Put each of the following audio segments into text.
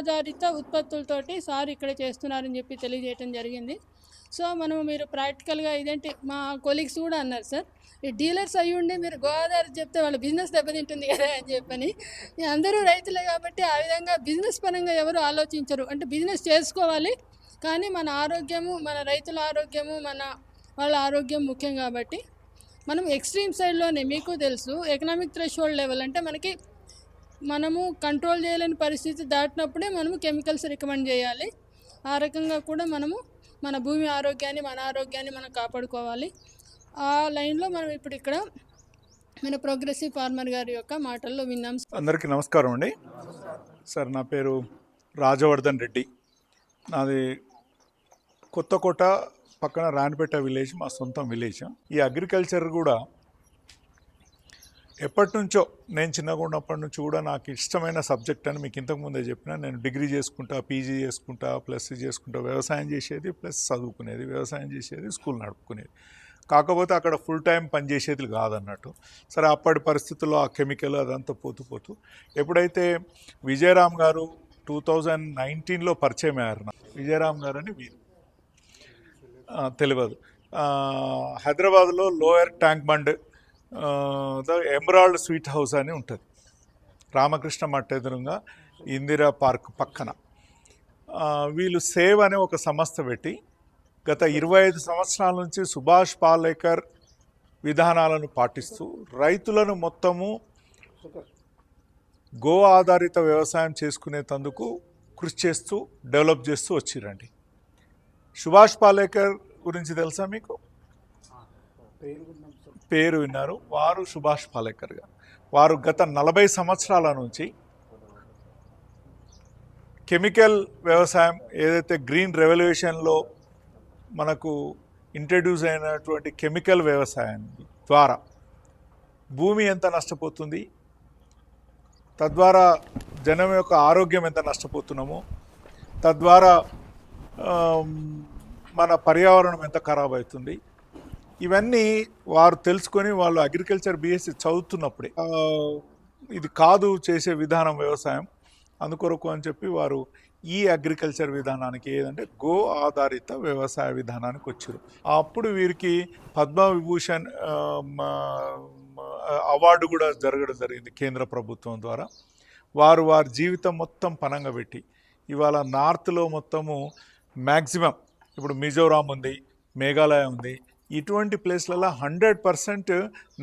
ఆధారిత ఉత్పత్తులతోటి సార్ ఇక్కడ చేస్తున్నారని చెప్పి తెలియజేయటం జరిగింది. సో మనం మీరు ప్రాక్టికల్గా ఇదేంటి మా కొలీగ్స్ కూడా అన్నారు సార్ ఈ డీలర్స్ అయ్యి ఉండి మీరు గోదావరి చెప్తే వాళ్ళ బిజినెస్ దెబ్బతింటుంది కదా అని చెప్పని. అందరూ రైతులే కాబట్టి ఆ విధంగా బిజినెస్ పరంగా ఎవరు ఆలోచించరు. అంటే బిజినెస్ చేసుకోవాలి కానీ మన ఆరోగ్యము మన రైతుల ఆరోగ్యము మన వాళ్ళ ఆరోగ్యం ముఖ్యం కాబట్టి. మనం ఎక్స్ట్రీమ్ సైడ్లోనే మీకు తెలుసు ఎకనామిక్ థ్రెషోల్డ్ లెవెల్ అంటే మనకి మనము కంట్రోల్ చేయలేని పరిస్థితి దాటినప్పుడే మనము కెమికల్స్ రికమెండ్ చేయాలి. ఆ రకంగా కూడా మనము మన భూమి ఆరోగ్యాన్ని మన ఆరోగ్యాన్ని మనం కాపాడుకోవాలి. ఆ లైన్లో మనం ఇప్పుడు ఇక్కడ మన ప్రోగ్రెసివ్ ఫార్మర్ గారి యొక్క మాటల్లో విన్నాం. అందరికీ నమస్కారం అండి. సార్ నా పేరు రాజవర్ధన్ రెడ్డి. నాది కొత్తకోట పక్కన రాణిపేట విలేజ్ మా సొంతం విలేజ్. ఈ అగ్రికల్చర్ కూడా ఎప్పటి నుంచో నేను చిన్నగా ఉన్నప్పటి నుంచి కూడా నాకు ఇష్టమైన సబ్జెక్ట్ అని మీకు ఇంతకు ముందే చెప్పిన నేను డిగ్రీ చేసుకుంటా పీజీ చేసుకుంటా ప్లస్ చేసుకుంటా వ్యవసాయం చేసేది ప్లస్ చదువుకునేది వ్యవసాయం చేసేది స్కూల్ నడుపుకునేది. కాకపోతే అక్కడ ఫుల్ టైం పనిచేసేది కాదన్నట్టు. సరే అప్పటి పరిస్థితుల్లో ఆ కెమికల్ అదంతా పోతూ పోతూ ఎప్పుడైతే విజయరామ్ గారు టూ థౌజండ్ నైన్టీన్లో పరిచయం అయ్యారు విజయరామ్ గారు అని వీరు. తెలియదు హైదరాబాద్లో lower tank bund the emerald sweet house అని ఉంటుంది. రామకృష్ణ మఠ ఎదురుగా ఇందిరా పార్క్ పక్కన. వీళ్ళు సేవ్ అనే ఒక సంస్థ పెట్టి గత ఇరవై ఐదు సంవత్సరాల నుంచి సుభాష్ పాలేకర్ విధానాలను పాటిస్తూ రైతులను మొత్తము గో ఆధారిత వ్యవసాయం చేసుకునేటందుకు కృషి చేస్తూ డెవలప్ చేస్తూ వచ్చిరండి. సుభాష్ పాలేకర్ గురించి తెలుసా మీకు? పేరు విన్నారు. వారు సుభాష్ పాలేకర్ గారు. వారు గత నలభై సంవత్సరాల నుంచి కెమికల్ వ్యవసాయం ఏదైతే గ్రీన్ రెవల్యూషన్లో మనకు ఇంట్రడ్యూస్ అయినటువంటి కెమికల్ వ్యవసాయం ద్వారా భూమి ఎంత నష్టపోతుంది తద్వారా జనం యొక్క ఆరోగ్యం ఎంత నష్టపోతున్నామో తద్వారా మన పర్యావరణం ఎంత ఖరాబ్ అవుతుంది ఇవన్నీ వారు తెలుసుకొని వాళ్ళు అగ్రికల్చర్ బీఎస్సీ చదువుతున్నప్పుడే. ఇది కాదు చేసే విధానం వ్యవసాయం. అందుకొరకు అని చెప్పి వారు ఈ అగ్రికల్చర్ విధానానికి ఏదంటే గో ఆధారిత వ్యవసాయ విధానానికి వచ్చారు. అప్పుడు వీరికి పద్మవిభూషణ్ అవార్డు కూడా జరగడం జరిగింది కేంద్ర ప్రభుత్వం ద్వారా. వారు వారి జీవితం మొత్తం పనంగా పెట్టి ఇవాళ నార్త్లో మొత్తము మ్యాక్సిమం ఇప్పుడు మిజోరాం ఉంది మేఘాలయ ఉంది ఇటువంటి ప్లేస్లలో హండ్రెడ్ పర్సెంట్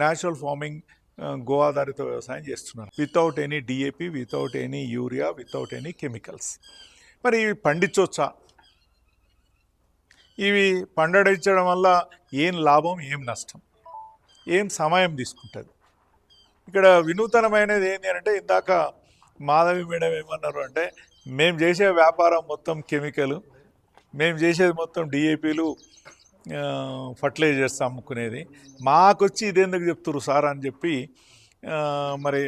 న్యాచురల్ ఫార్మింగ్ గో ఆధారిత వ్యవసాయం చేస్తున్నారు. Without any DAP without any urea without any chemicals. మరి ఇవి పండించవచ్చా ఇవి పండించడం వల్ల ఏం లాభం ఏం నష్టం? ఏం సమయం తీసుకుంటుంది? ఇక్కడ వినూతనమైనది ఏంటి అంటే ఇందాక మాధవి మేడం ఏమన్నారు అంటే మేము చేసే వ్యాపారం మొత్తం కెమికల్ మేము చేసేది మొత్తం డిఏపీలు ఫర్టిలైజర్స్ అమ్ముకునేది. మాకొచ్చి ఇదేందుకు చెప్తున్నారు సార్ అని చెప్పి మరి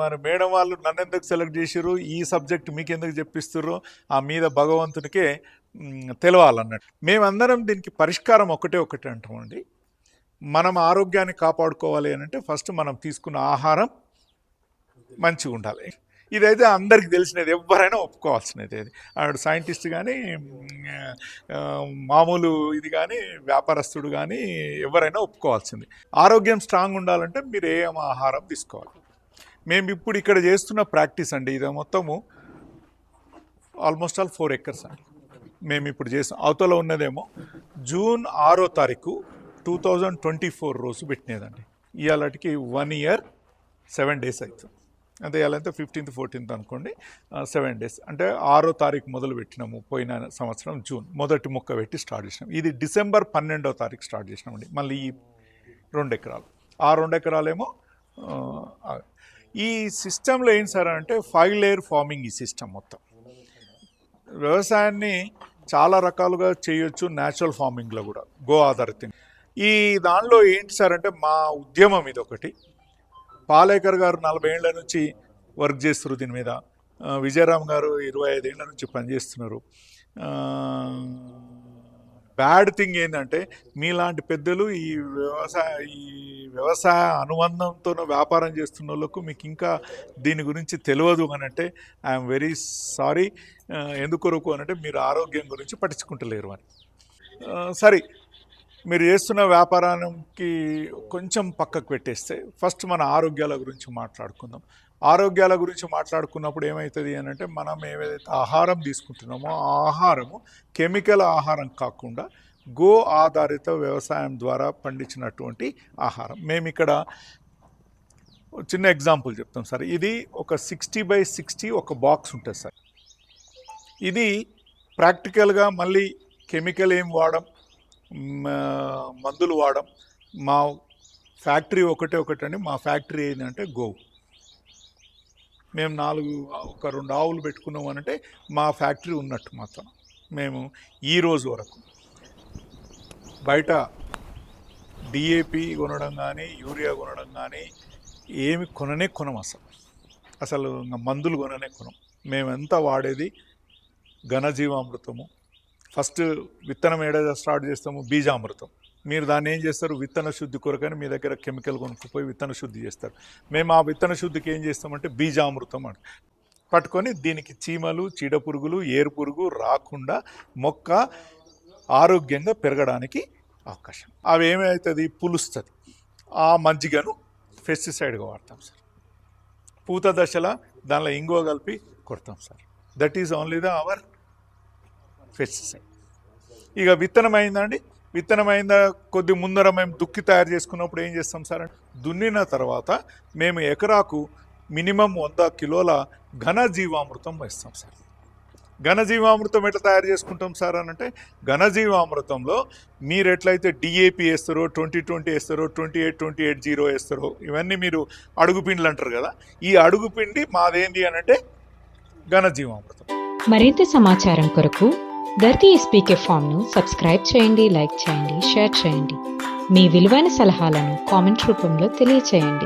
మరి మేడం వాళ్ళు నన్ను ఎందుకు సెలెక్ట్ చేసిర్రు? ఈ సబ్జెక్ట్ మీకు ఎందుకు చెప్పిస్తుర్రు? ఆ మీద భగవంతునికే తెలవాలన్నట్టు. మేమందరం దీనికి పరిష్కారం ఒకటే ఒకటి అంటామండి మనం ఆరోగ్యాన్ని కాపాడుకోవాలి అని అంటే ఫస్ట్ మనం తీసుకున్న ఆహారం మంచిగా ఉండాలి ఇదైతే అందరికి తెలిసినది ఎవరైనా ఒప్పుకోవాల్సినది అది. ఆడు సైంటిస్ట్ కానీ మామూలు ఇది కానీ వ్యాపారస్తుడు కానీ ఎవరైనా ఒప్పుకోవాల్సింది. ఆరోగ్యం స్ట్రాంగ్ ఉండాలంటే మీరు ఏం ఆహారం తీసుకోవాలి. మేము ఇప్పుడు ఇక్కడ చేస్తున్న ప్రాక్టీస్ అండి ఇది మొత్తము ఆల్మోస్ట్ ఆల్ ఫోర్ ఎకర్స్ అండి. మేము ఇప్పుడు చేసాం అవతల ఉన్నదేమో జూన్ ఆరో తారీఖు టూ థౌజండ్ ట్వంటీ ఫోర్ రోజు పెట్టినదండి. ఇవాళకి వన్ ఇయర్ సెవెన్ డేస్ అవుతుంది అంటే ఇవాళంటే ఫిఫ్టీన్త్ ఫోర్టీన్త్ అనుకోండి సెవెన్ డేస్. అంటే ఆరో తారీఖు మొదలు పెట్టినాము పోయిన సంవత్సరం జూన్. మొదటి ముక్క పెట్టి స్టార్ట్ చేసినాం. ఇది డిసెంబర్ పన్నెండో తారీఖు స్టార్ట్ చేసినామండి. మళ్ళీ ఈ రెండు ఎకరాలు. ఆ రెండు ఎకరాలేమో ఈ సిస్టంలో ఏంటి సార్ అంటే ఫైవ్ లేయర్ ఫార్మింగ్ ఈ సిస్టమ్ మొత్తం. వ్యవసాయాన్ని చాలా రకాలుగా చేయొచ్చు న్యాచురల్ ఫార్మింగ్లో కూడా గో ఆధారిత ఈ దానిలో ఏంటి సార్ అంటే మా ఉద్యమం ఇది ఒకటి పాలేకర్ గారు నలభై ఏళ్ళ నుంచి వర్క్ చేస్తున్నారు దీని మీద. విజయరామ్ గారు ఇరవై ఐదేళ్ళ నుంచి పనిచేస్తున్నారు. బ్యాడ్ థింగ్ ఏంటంటే మీలాంటి పెద్దలు ఈ వ్యవసాయ ఈ వ్యవసాయ అనుబంధంతో వ్యాపారం చేస్తున్న వాళ్ళకు మీకు ఇంకా దీని గురించి తెలియదు అని అంటే ఐఎమ్ వెరీ సారీ ఎందుకొరకు అని అంటే మీరు ఆరోగ్యం గురించి పట్టించుకుంటలేరు అని. సరే మీరు చేస్తున్న వ్యాపారానికి కొంచెం పక్కకు పెట్టేస్తే ఫస్ట్ మన ఆరోగ్యాల గురించి మాట్లాడుకుందాం. ఆరోగ్యాల గురించి మాట్లాడుకున్నప్పుడు ఏమవుతుంది అని అంటే మనం ఏదైతే ఆహారం తీసుకుంటున్నామో ఆ ఆహారము కెమికల్ ఆహారం కాకుండా గో ఆధారిత వ్యవసాయం ద్వారా పండించినటువంటి ఆహారం. మేము ఇక్కడ చిన్న ఎగ్జాంపుల్ చెప్తాం సార్. ఇది ఒక సిక్స్టీ బై సిక్స్టీ ఒక బాక్స్ ఉంటుంది సార్. ఇది ప్రాక్టికల్గా మళ్ళీ కెమికల్ ఏం వాడం మందులు వాడం మా ఫ్యాక్టరీ ఒకటే ఒకటండి. మా ఫ్యాక్టరీ ఏంటంటే గోవు. మేము నాలుగు ఒక రెండు ఆవులు పెట్టుకున్నాం అంటే మా ఫ్యాక్టరీ ఉన్నట్టు మాత్రం. మేము ఈ రోజు వరకు బయట డిఏపి కొనడం కానీ యూరియా కొనడం కానీ ఏమి కొననే కొనం అసలు. అసలు మందులు కొననే కొనం. మేమంతా వాడేది ఘనజీవామృతము ఫస్ట్ విత్తనం ఏడాది స్టార్ట్ చేస్తాము? బీజామృతం. మీరు దాన్ని ఏం చేస్తారు? విత్తన శుద్ధి కొరకని మీ దగ్గర కెమికల్ కొనుక్కుపోయి విత్తన శుద్ధి చేస్తారు. మేము ఆ విత్తన శుద్ధికి ఏం చేస్తామంటే బీజామృతం అంట. పట్టుకొని దీనికి చీమలు చీడపురుగులు ఏరుపురుగు రాకుండా మొక్క ఆరోగ్యంగా పెరగడానికి అవకాశం. అవి ఏమవుతుంది పులుస్తుంది. ఆ మజ్జిగను పెస్టిసైడ్గా వాడతాం సార్. పూత దశలో దానిలో ఇంగువ కలిపి కొడతాం sir. That is only the our pesticide ఇక విత్తనం అయిందండి. విత్తనం అయిందా కొద్ది ముందర మేము దుక్కి తయారు చేసుకున్నప్పుడు ఏం చేస్తాం సార్ అంటే దున్నిన తర్వాత మేము ఎకరాకు మినిమం వంద కిలోల ఘన జీవామృతం వేస్తాం సార్. ఘనజీవామృతం ఎట్లా తయారు చేసుకుంటాం సార్ అని అంటే ఘనజీవామృతంలో మీరు ఎట్లయితే డిఏపి వేస్తారో ట్వంటీ ట్వంటీ వేస్తారో twenty eight twenty eight zero వేస్తారో ఇవన్నీ మీరు అడుగుపిండ్లు అంటారు కదా ఈ అడుగుపిండి మాదేంటి అని అంటే ఘనజీవామృతం మరింత సమాచారం కొరకు ధర్తి ఎస్పీకే ఫామ్ను సబ్స్క్రైబ్ చేయండి లైక్ చేయండి షేర్ చేయండి. మీ విలువైన సలహాలను కామెంట్ రూపంలో తెలియచేయండి.